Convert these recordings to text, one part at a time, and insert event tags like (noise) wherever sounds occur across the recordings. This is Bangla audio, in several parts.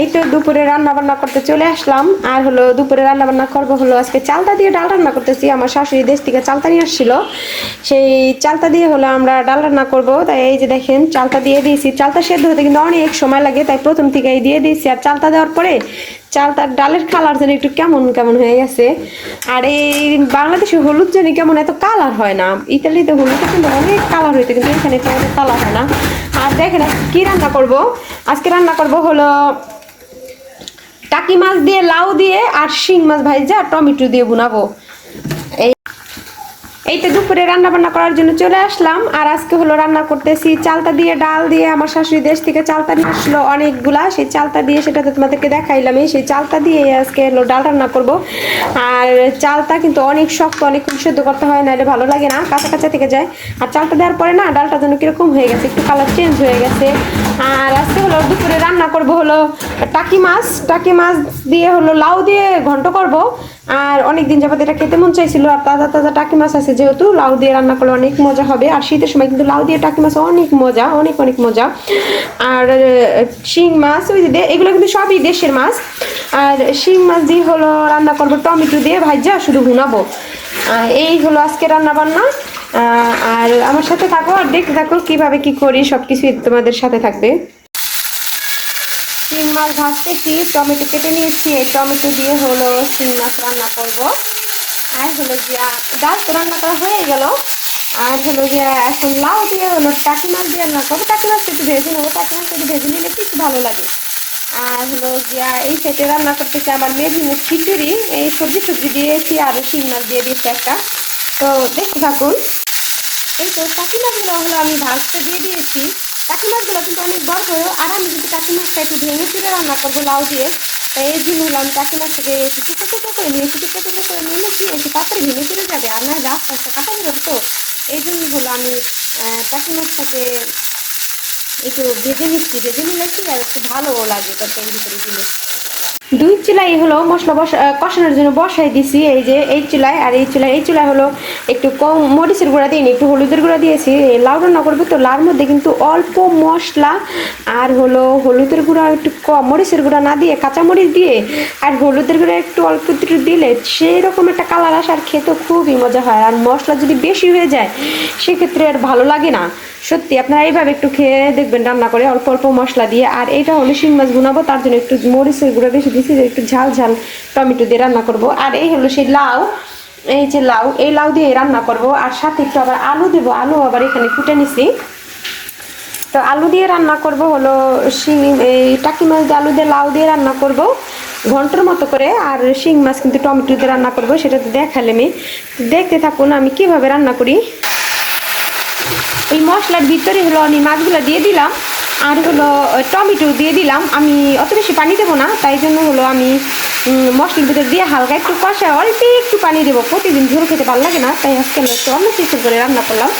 এই তো দুপুরে রান্না বান্না করতে চলে আসলাম। আর হলো দুপুরে রান্না বান্না করব হলো আজকে চালতা দিয়ে ডাল রান্না করতেছি। আমার শাশুড়ি দেশ থেকে চালতা নিয়ে আসছিল। সেই চালতা দিয়ে হলো আমরা ডাল রান্না করব। তাই এই যে দেখেন, চালতা দিয়ে দিয়েছি। চালতা সেদ্ধ হতে কিন্তু অনেক সময় লাগে, তাই প্রথম থেকেই দিয়ে দিয়েছি। আর চালতা দেওয়ার পরে চালতার ডালের কালার যেন একটু কেমন কেমন হয়ে গেছে। আর এই বাংলাদেশে হলুদ যেন কেমন, এত কালার হয় না। ইতালিতে হলুদ কিন্তু অনেক কালার হইতে, কিন্তু এখানে কালার হয় না। আর দেখেন কি রান্না করব? আজকে রান্না করব হলো টাকি মাছ দিয়ে লাউ দিয়ে আর শিং মাছ ভাইজা আর টমেটো দিয়ে বুনাবো। এই তো দুপুরে রান্না বান্না করার জন্য চলে আসলাম। আর আজকে হলো রান্না করতেছি চালতা দিয়ে, ডাল দিয়ে। আমার শাশুড়ি দেশ থেকে চালতা নিয়ে আসলো অনেকগুলা। সেই চালতা দিয়ে সেটা তো তোমাদেরকে দেখাইলাম এই সেই চালতা দিয়ে আজকে হলো ডাল রান্না করব। আর চালতা কিন্তু অনেক শক্ত অনেক সেদ্ধ করতে হয় না এটা ভালো লাগে না। কাঁচা কাঁচা থেকে যায়। আর চালটা দেওয়ার পরে না, ডালটা যেন কীরকম হয়ে গেছে, একটু কালার চেঞ্জ হয়ে গেছে। আর আজকে হলো দুপুরে রান্না করব হলো টাকি মাছ। টাকি মাছ দিয়ে হলো লাউ দিয়ে ঘন্ট করব। আর অনেক দিন যাবত এটা খেতে মন চাইছিল, আর তাজা তাজা টাকি মাছ আছে যেহেতু, লাউ দিয়ে রান্না করলে অনেক মজা হবে। আর শীতের সময় কিন্তু লাউ দিয়ে টাকি মাছ অনেক মজা, অনেক অনেক মজা। আর শিং মাছ, ওই যে এগুলো কিন্তু সবই দেশের মাছ। আর শিং মাছ দিয়ে হলো রান্না করব টমেটো দিয়ে ভাজা, শুধু ভুনাবো। এই হলো আজকে রান্না বান্না। আর আমার সাথে থাকো, আর দেখতে থাকো কীভাবে কি করি সব কিছুই তোমাদের সাথে থাকবে। শিং মাছ ভাজতেছি টমেটো কেটে নিয়েছি, এই টমেটো দিয়ে হলো শিং মাছ রান্না করব। আর হলো গিয়া ডাল তো রান্না করা হয়ে গেল। আর হলো গিয়া এখন লাউ দিয়ে হলো টাকি মাছ দিয়ে রান্না করব। টাকি মাছটা একটু ভেজে নেব, টাকি মাছটা একটু ভেজে নিলে একটু ভালো লাগে? আর হলো গিয়া এই সাইডে রান্না করতেছি আমার মেদিনের খিচুড়ি, এই সবজি সবজি দিয়েছি আর শিং মাছ দিয়ে দিয়েছি একটা। তো দেখতে থাকুন। এই তো টাকি মাছগুলো হলো আমি ভাজতে দিয়ে দিয়েছি। টাকি মাছগুলো কিন্তু অনেক বড় বড় আর আমি কিন্তু মাছটা একটু ভেঙে চুড়ে রান্না করব, লাউ দিয়ে। এই জন্য আমি টাকি মাছটাকে একটু টুকরো টুকরো করে নিয়েছি টুকরো টুকরো করে নিলে কি একটু তাড়াতাড়ি ভেঙে চুড়ে যাবে আর না গাছ টাছটা কাটা যাবে তো। এই জন্য হলো আমি টাকি মাছটাকে একটু ভেজে নিচ্ছি, ভেজে নিলে কি আর একটু ভালো লাগে তরকারির ভিতরে দিলে। দুই চুলাই হলো মশলা বসা কষানোর জন্য বসাই দিছি, এই যে এই চুলায় আর এই চুলায় এই চুলায় হলো একটু কম মরিচের গুঁড়া দিইনি একটু হলুদের গুঁড়া দিয়েছি। লাউ রান্না করব তো, লাউর মধ্যে কিন্তু অল্প মশলা আর হলো হলুদের গুঁড়া একটু কম। মরিচের গুঁড়া না দিয়ে, কাঁচামরিচ দিয়ে আর হলুদের গুঁড়া একটু অল্প একটু দিলে সেই রকম একটা কালার আসে আর খেতে খুবই মজা হয়। আর মশলা যদি বেশি হয়ে যায়, সেক্ষেত্রে আর ভালো লাগে না। সত্যি, আপনারা এইভাবে একটু খেয়ে দেখবেন রান্না করে অল্প অল্প মশলা দিয়ে। আর এইটা হলো শিং মাছ গুনাবো, তার জন্য একটু মরিচের গুঁড়া বেশি দিয়েছি একটু ঝাল ঝাল টমেটো দিয়ে রান্না করব। আর এই হলো সেই লাউ, এই যে লাউ, এই লাউ দিয়ে রান্না করব। আর সাথে একটু আবার আলু দেবো। আলু আবার এখানে ফুটে নিছি। তো আলু দিয়ে রান্না করব হলো শিং এই টাকি মাছ দিয়ে আলু দিয়ে লাউ দিয়ে রান্না করব ঘণ্টার মতো করে। আর শিং মাছ কিন্তু টমেটো দিয়ে রান্না করব, সেটা তো দেখালে আমি দেখতে থাকুন আমি কীভাবে রান্না করি। এই মশলার ভিতরে হলো আমি মাছগুলো দিয়ে দিলাম। আর হলো টমেটো দিয়ে দিলাম। আমি অত বেশি পানি দেবো না, তাই জন্য হলো আমি মশলার ভিতরে দিয়ে হালকা একটু কষা অল্প একটু পানি দেবো। প্রতিদিন ঝোল খেতে ভালো লাগে না, তাই আজকে আমি একটু অন্য সিস্টেম করে রান্না করলাম।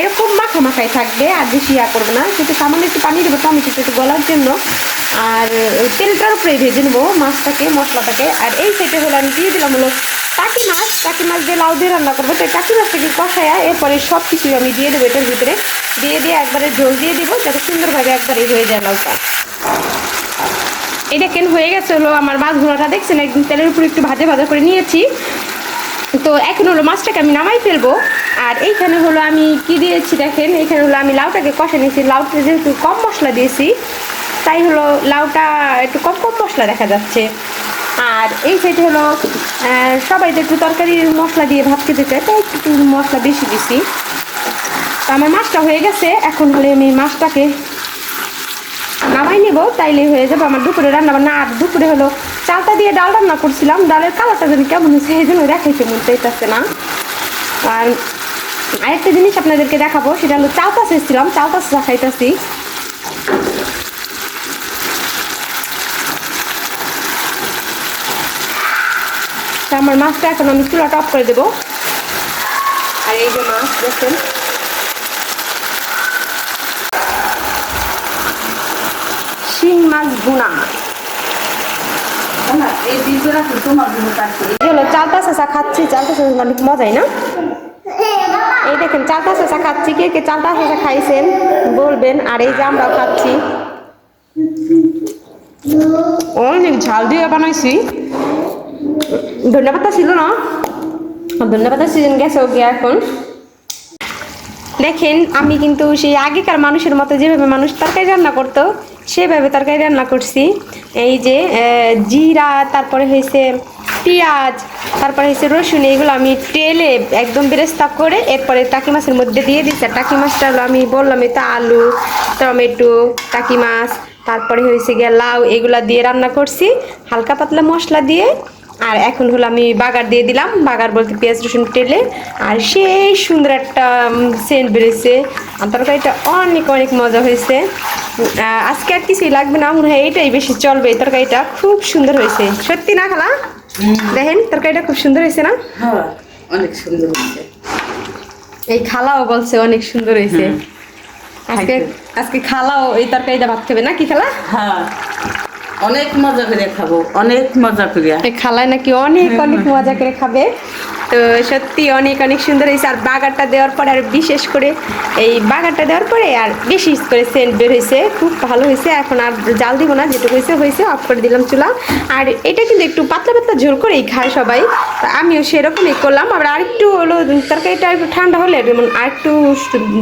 এরকম মাখা মাখাই থাকবে, আর বেশি ইয়া করব না। কিন্তু সামান্য একটু পানি দেবো টমেটোটা একটু গলার জন্য। আর তেলটার উপরে ভেজে নেব মাছটাকে, মশলাটাকে। আর এই সাইডে হলো আমি দিয়ে দিলাম হলো টাকি মাছ টাকি মাছ দিয়ে লাউ দিয়ে রান্না করব। তো টাকি মাছটাকে কষায়া এরপরে সব কিছুই আমি দিয়ে দেবো এটার ভিতরে। দিয়ে দিয়ে একবারে ঝোল দিয়ে দিব যাতে সুন্দরভাবে একবারে হয়ে যায় লাউটা। এটা কেন হয়ে গেছে হলো আমার মাছ ঘোড়াটা দেখছেন, একদম তেলের উপর একটু ভাজা ভাজা করে নিয়েছি। তো এখন হলো মাছটাকে আমি নামাই ফেলব। আর এইখানে হলো আমি কি দিয়েছি দেখেন, এইখানে হলো আমি লাউটাকে কষে নিয়েছি। লাউটা যেহেতু কম মশলা দিয়েছি, তাই হলো লাউটা একটু কম কম মশলা দেখা যাচ্ছে। আর এই সাইডে হলো সবাই তো একটু তরকারির মশলা দিয়ে ভাত খেতে চায়, তাই একটু মশলা বেশি দিছি। তো আমার মাছটা হয়ে গেছে, এখন হলে আমি মাছটাকে নামাই নেব, তাইলে হয়ে যাবে আমার দুপুরে রান্না বান্না আর দুপুরে হলো চালটা দিয়ে ডাল রান্না করছিলাম, ডালের কালারটা জানি কেমন হয়েছে, এই জন্য দেখাইতে মন চাইতেছে না। আর আরেকটা জিনিস আপনাদেরকে দেখাবো, সেটা হলো চালতা চেয়েছিলাম চালতা চা তা আমার মাছটা এখন আমি চুলাটা অফ করে দেবো। আর এই যে মাছ দেখেন। শিং মাছ হলো চালতা চেঁচা খাচ্ছি চালতা চেঁচা অনেক মজাই না? এই দেখেন চালতা খাচ্ছি কে কে চালতা খাইছেন বলবেন আর এই যে আমরাও খাচ্ছি। অনেক ঝাল দিয়ে বানাইছি। ধন্যবাদ ছিল, না? ধন্যবাদ সিজন গেছে, ওকে, এখন। দেখেন, আমি কিন্তু সেই আগেকার মানুষের মতো যেভাবে মানুষ তরকারি রান্না করতো, সেভাবে তরকারি রান্না করছি। এই যে জিরা, তারপরে হয়েছে পেঁয়াজ, তারপরে হয়েছে রসুন এগুলো আমি তেলে একদম বেরেস্তা করে এরপরে টাকি মাছের মধ্যে দিয়ে দিচ্ছি টাকি মাছটা আমি বললাম, এই আলু, টমেটো, টাকি মাছ, তারপরে হয়েছে গিয়ে লাউ, এগুলা দিয়ে রান্না করছি। হালকা পাতলা মশলা দিয়ে আর এখন হলো আমি বাগার দিয়ে দিলাম। বাগার বলতে পেঁয়াজ রসুন টেলে আর সেই সুন্দর একটা সেন্ট বেরিয়েছে। আর তরকারিটা অনেক অনেক মজা হয়েছে। আজকে আর কিছুই লাগবে না মনে হয় এইটাই বেশি চলবে এই তরকারিটা। খুব সুন্দর হয়েছে। সত্যি না খালা? দেখেন তরকারিটা খুব সুন্দর হয়েছে না? হ্যাঁ অনেক সুন্দর হয়েছে। এই খালাও বলছে অনেক সুন্দর হয়েছে। আজকে আজকে খালাও এই তরকারিটা ভাত খাবে না কি খালা? হ্যাঁ। অনেক মজা করে খাব অনেক মজা করে। খালায় নাকি অনেক অনেক মজা করে খাবে। তো সত্যি অনেক অনেক সুন্দর হয়েছে। আর বাগারটা দেওয়ার পরে, আর বিশেষ করে এই বাগারটা দেওয়ার পরে, আর বেশি করে সেন্ট বের হয়েছে। খুব ভালো হয়েছে। এখন আর জাল দিব না, যেটুকু হয়েছে হয়েছে। অফ করে দিলাম চুলা। আর এটা কিন্তু একটু পাতলা পাতলা ঝোল করেই খায় সবাই। আমিও সেরকমই করলাম। আবার আরেকটু হলো, তরকারিটা একটু ঠান্ডা হলে যেমন আরেকটু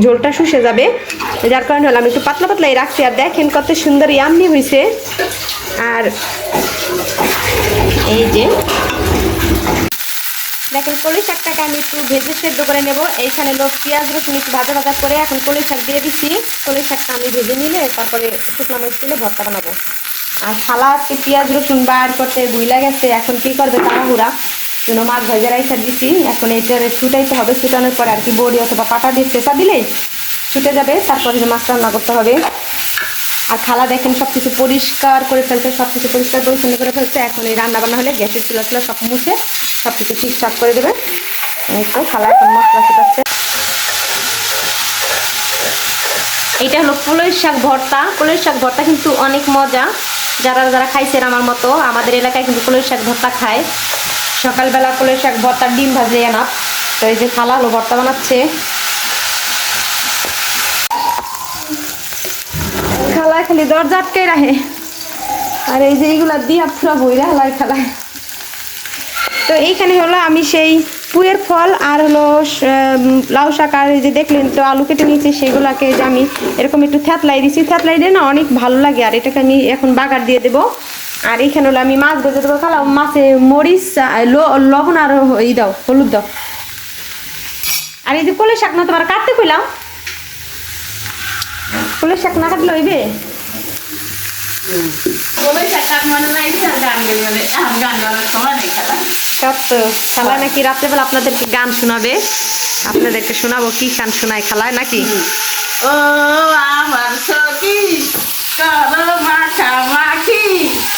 ঝোলটা শুষে যাবে। যার কারণে হলো আমি একটু পাতলা, পাতলাই রাখছি। আর দেখেন কত সুন্দর ইয়াম্মি হয়েছে। আর এই যে দেখেন, কলি শাকটাকে আমি একটু ভেজে সেদ্ধ করে নেব। এইখানে লোক পেঁয়াজ, রসুন একটু ভাজা ভাজা করে এখন কলি শাক দিয়ে দিচ্ছি কলি শাকটা আমি ভেজে নিলে তারপরে শুকনো মরিচ তুলে ভর্তা বানাবো। আর খালা আজকে পেঁয়াজ, রসুন বার করতে বুইলা গেছে, এখন কি করবে তাড়াহুড়া? জন্য মাছ ভাজা রাইসা দিছি, এখন এইটারে ছুটাইতে হবে ছুটানোর পরে আর কি বড়ি অথবা পাটা দিয়ে চেঁচা দিলেই ছুটে যাবে, তারপরে মাছ রান্না করতে হবে। আর খালা দেখেন সব কিছু পরিষ্কার করে ফেলছে সব কিছু পরিষ্কার পরিচ্ছন্ন করে ফেলছে। এখন এই রান্না বান্না হলে গ্যাসের চুলা চুলা সব মুছে সব কিছু ঠিকঠাক করে দেবে খালা এখন মশলা শুকাচ্ছে এইটা হলো পুলের শাক ভর্তা। পুলের শাক ভর্তা কিন্তু অনেক মজা। যারা যারা খাইছেন আমার মতো, আমাদের এলাকায় কিন্তু পুলের শাক ভর্তা খায়। সকালবেলা পুলের শাক ভর্তা ডিম ভাজে না তো এই যে খালা হলো ভর্তা বানাচ্ছে। খালা খালি দরজা আটকে রাখে? আর এই যে এইগুলা দিয়া পুরো বইরা হালায় খালায়। তো এইখানে হলো আমি সেই পুয়ের ফল আর হলো লাউ শাক আর যে দেখলেন তো আলু কেটে নিয়েছি, সেগুলোকে যে আমি এরকম একটু থ্যাতলাই দিছি। থ্যাতলাই দিয়ে না অনেক ভালো লাগে আর এটাকে আমি এখন বাগার দিয়ে দেবো। আর এইখানে হলো আমি মাছ ভেজে দেবো খালা মাছে মরিচ লবণ আর ই দাও, হলুদ দাও। আর এই যে কলে শাক না তোমার কাটতে কইলাম? কলে শাক না কাটলে হইবে? খালা নাকি আপনাদেরকে গান শোনাবে? আপনাদেরকে শোনাবো কি গান শোনায় খালায় নাকি? ও আমার সখি করো মাখি।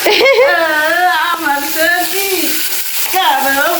(laughs) আমার সখি করো